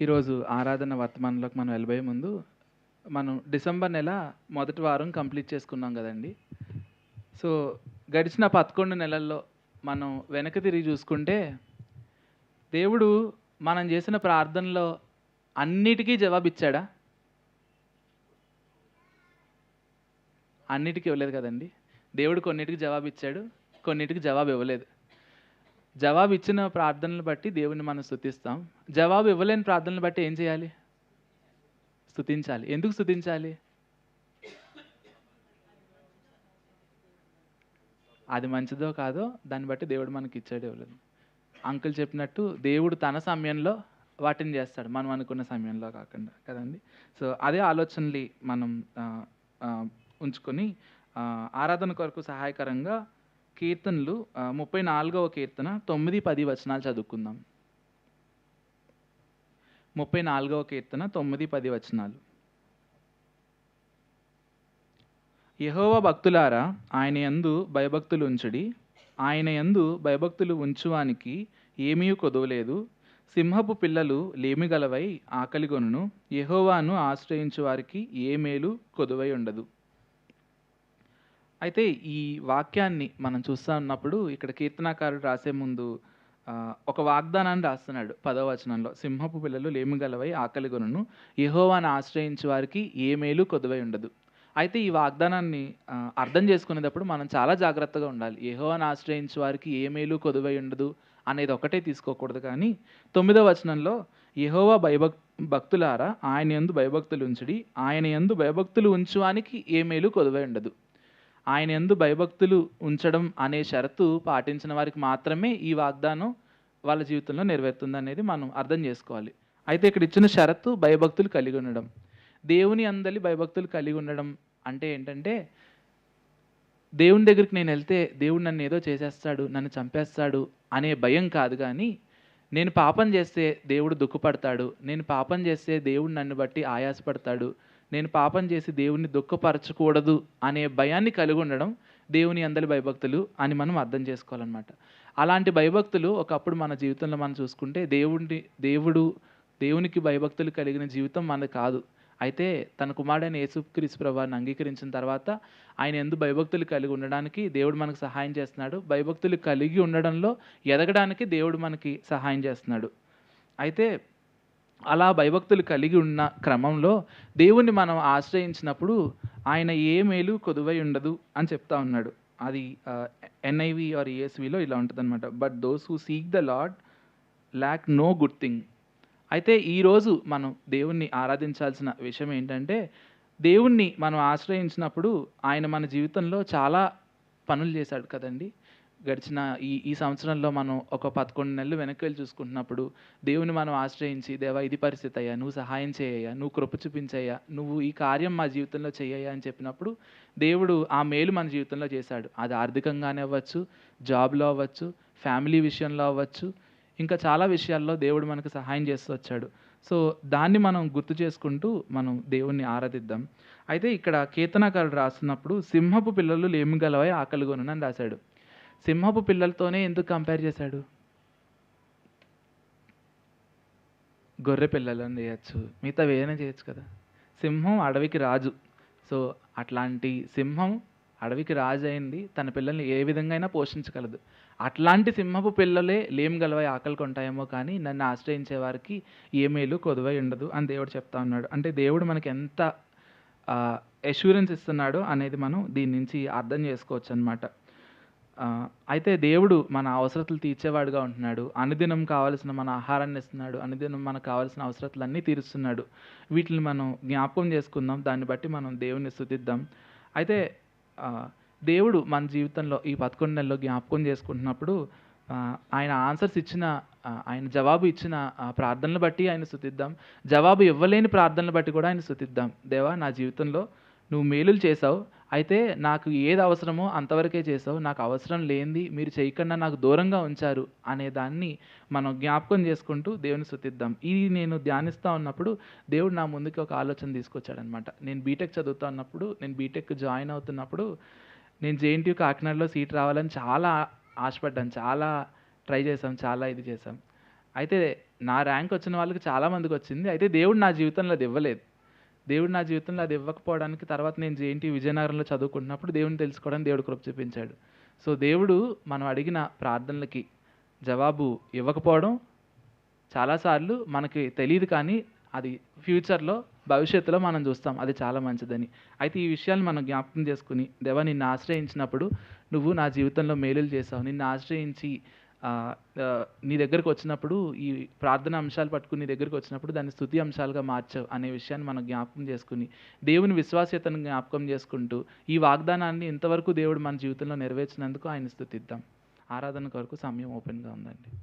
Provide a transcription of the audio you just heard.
ఈరోజు ఆరాధన వర్తమానంలోకి మనం వెళ్ళబోయే ముందు మనం డిసెంబర్ నెల మొదటి వారం కంప్లీట్ చేసుకున్నాం కదండి. సో గడిచిన పదకొండు నెలల్లో మనం వెనక తిరిగి చూసుకుంటే దేవుడు మనం చేసిన ప్రార్థనలో అన్నిటికీ జవాబిచ్చాడా? అన్నిటికీ ఇవ్వలేదు కదండి. దేవుడు కొన్నిటికి జవాబు ఇచ్చాడు కొన్నిటికి జవాబు ఇవ్వలేదు జవాబు ఇచ్చిన ప్రార్థనలు బట్టి దేవుని మనం స్థుతిస్తాం జవాబు ఇవ్వలేని ప్రార్థనలు బట్టి ఏం చేయాలి? స్థుతించాలి ఎందుకు స్థుతించాలి అది మంచిదో కాదో దాన్ని బట్టి దేవుడు మనకి ఇచ్చాడు ఇవ్వలేదు అంకుల్ చెప్పినట్టు దేవుడు తన సమయంలో వాటిని చేస్తాడు. మనం అనుకున్న సమయంలో కాకుండా కదండి? సో అదే ఆలోచనలు మనం ఉంచుకొని ఆరాధన కొరకు సహాయకరంగా కీర్తనలు ముప్పై నాలుగవ కీర్తన తొమ్మిది పది వచనాలు చదువుకుందాం. ముప్పై నాలుగవ కీర్తన తొమ్మిది పది వచనాలు. యహోవ భక్తులారా ఆయన యందు భయభక్తులు ఉంచుడి ఆయన యందు భయభక్తులు ఉంచువానికి ఏమీ కొదవలేదు. సింహపు పిల్లలు లేమిగలవై ఆకలిగొనును. యహోవాను ఆశ్రయించు వారికి ఏ మేలు కొదువై ఉండదు. అయితే ఈ వాక్యాన్ని మనం చూస్తా ఉన్నప్పుడు ఇక్కడ కీర్తనాకారుడు రాసే ముందు ఆ, ఒక వాగ్దానాన్ని రాస్తున్నాడు పదవ వచనంలో. సింహపు పిల్లలు లేమిగలవై ఆకలిగొనును యెహోవాను ఆశ్రయించే వారికి ఏ మేలు కొదువై ఉండదు. అయితే ఈ వాగ్దానాన్ని ఆ, అర్థం చేసుకునేటప్పుడు మనం చాలా జాగ్రత్తగా ఉండాలి. యెహోవాను ఆశ్రయించే వారికి ఏ మేలు కొదువై ఉండదు అనేది ఒకటే తీసుకోకూడదు కానీ తొమ్మిదవ వచనంలో యెహోవా భయభక్ భక్తులారా ఆయన యందు భయభక్తులు ఉంచుడి. ఆయన యందు భయభక్తులు ఉంచువానికి ఏ మేలు కొదువై ఉండదు. ఆయన ఎందు భయభక్తులు ఉంచడం అనే షరతు పాటించిన వారికి మాత్రమే ఈ వాగ్దానం వాళ్ళ జీవితంలో నెరవేరుతుంది అనేది మనం అర్థం చేసుకోవాలి. అయితే ఇక్కడ ఇచ్చిన షరతు భయభక్తులు కలిగి ఉండడం. దేవుని అందలి భయభక్తులు కలిగి ఉండడం అంటే ఏంటంటే దేవుని దగ్గరికి నేను వెళ్తే దేవుడు నన్ను ఏదో చేసేస్తాడు నన్ను చంపేస్తాడు అనే భయం కాదు కానీ నేను పాపం చేస్తే దేవుడు దుఃఖపడతాడు నేను పాపం చేస్తే దేవుడు నన్ను బట్టి ఆయాసపడతాడు నేను పాపం చేసి దేవుణ్ణి దుఃఖపరచకూడదు అనే భయాన్ని కలిగి ఉండడం దేవుని అందరి భయభక్తులు అని మనం అర్థం చేసుకోవాలన్నమాట. అలాంటి భయభక్తులు ఒకప్పుడు మన జీవితంలో మనం చూసుకుంటే దేవుడిని దేవుడు దేవునికి భయభక్తులు కలిగిన జీవితం మనది కాదు. అయితే తన కుమారుడైన యేసుక్రీస్తు ప్రభాన్ని అంగీకరించిన తర్వాత ఆయన ఎందు భయభక్తులు కలిగి ఉండడానికి దేవుడు మనకు సహాయం చేస్తున్నాడు. భయభక్తులు కలిగి ఉండడంలో ఎదగడానికి దేవుడు మనకి సహాయం చేస్తున్నాడు. అయితే అలా భయభక్తులు కలిగి ఉన్న క్రమంలో దేవుణ్ణి మనం ఆశ్రయించినప్పుడు ఆయన ఏ మేలు కొదువై ఉండదు అని చెప్తా ఉన్నాడు. అది ఎన్ఐవి ఆర్ ఏఎస్విలో ఇలా ఉంటుంది అనమాట but those who seek the Lord lack no good thing అయితే ఈరోజు మనం దేవుణ్ణి ఆరాధించాల్సిన విషయం ఏంటంటే దేవుణ్ణి మనం ఆశ్రయించినప్పుడు ఆయన మన జీవితంలో చాలా పనులు చేశాడు కదండి. గడిచిన ఈ ఈ సంవత్సరంలో మనం ఒక పదకొండు నెలలు వెనక్కి వెళ్ళి చూసుకుంటున్నప్పుడు దేవుని మనం ఆశ్రయించి దేవా ఇది పరిస్థితి అయ్యా నువ్వు సహాయం చేయయ్యా నువ్వు కృప చూపించయ్యా నువ్వు ఈ కార్యం మా జీవితంలో చేయయ్యా అని చెప్పినప్పుడు దేవుడు ఆ మేలు మన జీవితంలో చేశాడు. అది ఆర్థికంగానే అవ్వచ్చు జాబ్లో అవ్వచ్చు ఫ్యామిలీ విషయంలో అవ్వచ్చు ఇంకా చాలా విషయాల్లో దేవుడు మనకు సహాయం చేస్తూ వచ్చాడు. సో దాన్ని మనం గుర్తు చేసుకుంటూ మనం దేవుణ్ణి ఆరాధిద్దాం. అయితే ఇక్కడ కీర్తనకారుడు రాస్తున్నప్పుడు సింహపు పిల్లలు లేమిగలవై ఆకలిగొనని అని రాశాడు. సింహపు పిల్లలతోనే ఎందుకు కంపేర్ చేశాడు? గొర్రె పిల్లలను చేయొచ్చు మిగతా ఏదైనా చేయొచ్చు కదా. సింహం అడవికి రాజు. సో అట్లాంటి సింహం అడవికి రాజు అయింది తన పిల్లల్ని ఏ విధంగా అయినా పోషించగలదు. అట్లాంటి సింహపు పిల్లలే లేం గలవై ఆకలి కొంటాయేమో కానీ నన్ను ఆశ్రయించే వారికి ఏ మేలు కొదువై ఉండదు అని దేవుడు చెప్తా ఉన్నాడు. అంటే దేవుడు మనకి ఎంత అష్యూరెన్స్ ఇస్తున్నాడో అనేది మనం దీని నుంచి అర్థం చేసుకోవచ్చు అనమాట అయితే దేవుడు మన అవసరతలు తీర్చేవాడుగా ఉంటున్నాడు. అనుదినం కావాల్సిన మన ఆహారాన్ని ఇస్తున్నాడు. అనుదినం మనకు కావాల్సిన అవసరతలన్నీ తీరుస్తున్నాడు. వీటిని మనం జ్ఞాపకం చేసుకుందాం. దాన్ని బట్టి మనం దేవుని స్థుతిద్దాం. అయితే దేవుడు మన జీవితంలో ఈ పదకొండు నెలల్లో జ్ఞాపకం చేసుకుంటున్నప్పుడు ఆయన ఆన్సర్స్ ఇచ్చిన ఆయన జవాబు ఇచ్చిన ఆ, ప్రార్థనలు బట్టి ఆయన స్థుతిద్దాం. జవాబు ఇవ్వలేని ప్రార్థనలు బట్టి కూడా ఆయన స్థుతిద్దాం. దేవా నా జీవితంలో నువ్వు మేలులు చేసావు అయితే నాకు ఏది అవసరమో అంతవరకే చేసావు నాకు అవసరం లేనిది మీరు చేయకుండా నాకు దూరంగా ఉంచారు అనే దాన్ని మనం జ్ఞాపకం చేసుకుంటూ దేవుని స్థుతిద్దాం. ఇది నేను ధ్యానిస్తూ ఉన్నప్పుడు దేవుడు నా ముందుకి ఒక ఆలోచన తీసుకొచ్చాడనమాట నేను బీటెక్ చదువుతా ఉన్నప్పుడు నేను బీటెక్ జాయిన్ అవుతున్నప్పుడు నేను జేఎన్టీ కాకినాడలో సీట్ రావాలని చాలా ఆశపడ్డాను. చాలా ట్రై చేశాం చాలా ఇది చేశాం. అయితే నా ర్యాంక్ వచ్చిన వాళ్ళకి చాలా మందికి వచ్చింది. అయితే దేవుడు నా జీవితంలో అది ఇవ్వలేదు. దేవుడు నా జీవితంలో అది ఇవ్వకపోవడానికి తర్వాత నేను జేఎన్టీ విజయనగరంలో చదువుకుంటున్నప్పుడు దేవుడిని తెలుసుకోవడానికి దేవుడు కృప చూపించాడు. సో దేవుడు మనం అడిగిన ప్రార్థనలకి జవాబు ఇవ్వకపోవడం చాలాసార్లు మనకి తెలియదు కానీ అది ఫ్యూచర్లో భవిష్యత్తులో మనం చూస్తాం అది చాలా మంచిదని. అయితే ఈ విషయాలు మనం జ్ఞాపకం చేసుకుని దేవా నిన్ను ఆశ్రయించినప్పుడు నువ్వు నా జీవితంలో మేలులు చేసావు. నిన్ను ఆశ్రయించి నీ దగ్గరకు వచ్చినప్పుడు ఈ ప్రార్థన అంశాలు పట్టుకుని నీ దగ్గరకు వచ్చినప్పుడు దాన్ని స్థుతి అంశాలుగా మార్చవు అనే విషయాన్ని మనం జ్ఞాపకం చేసుకుని దేవుని విశ్వాస్యతను జ్ఞాపకం చేసుకుంటూ ఈ వాగ్దానాన్ని ఇంతవరకు దేవుడు మన జీవితంలో నెరవేర్చినందుకు ఆయన స్థుతిద్దాం. ఆరాధన కొరకు సమయం ఓపెన్గా ఉందండి.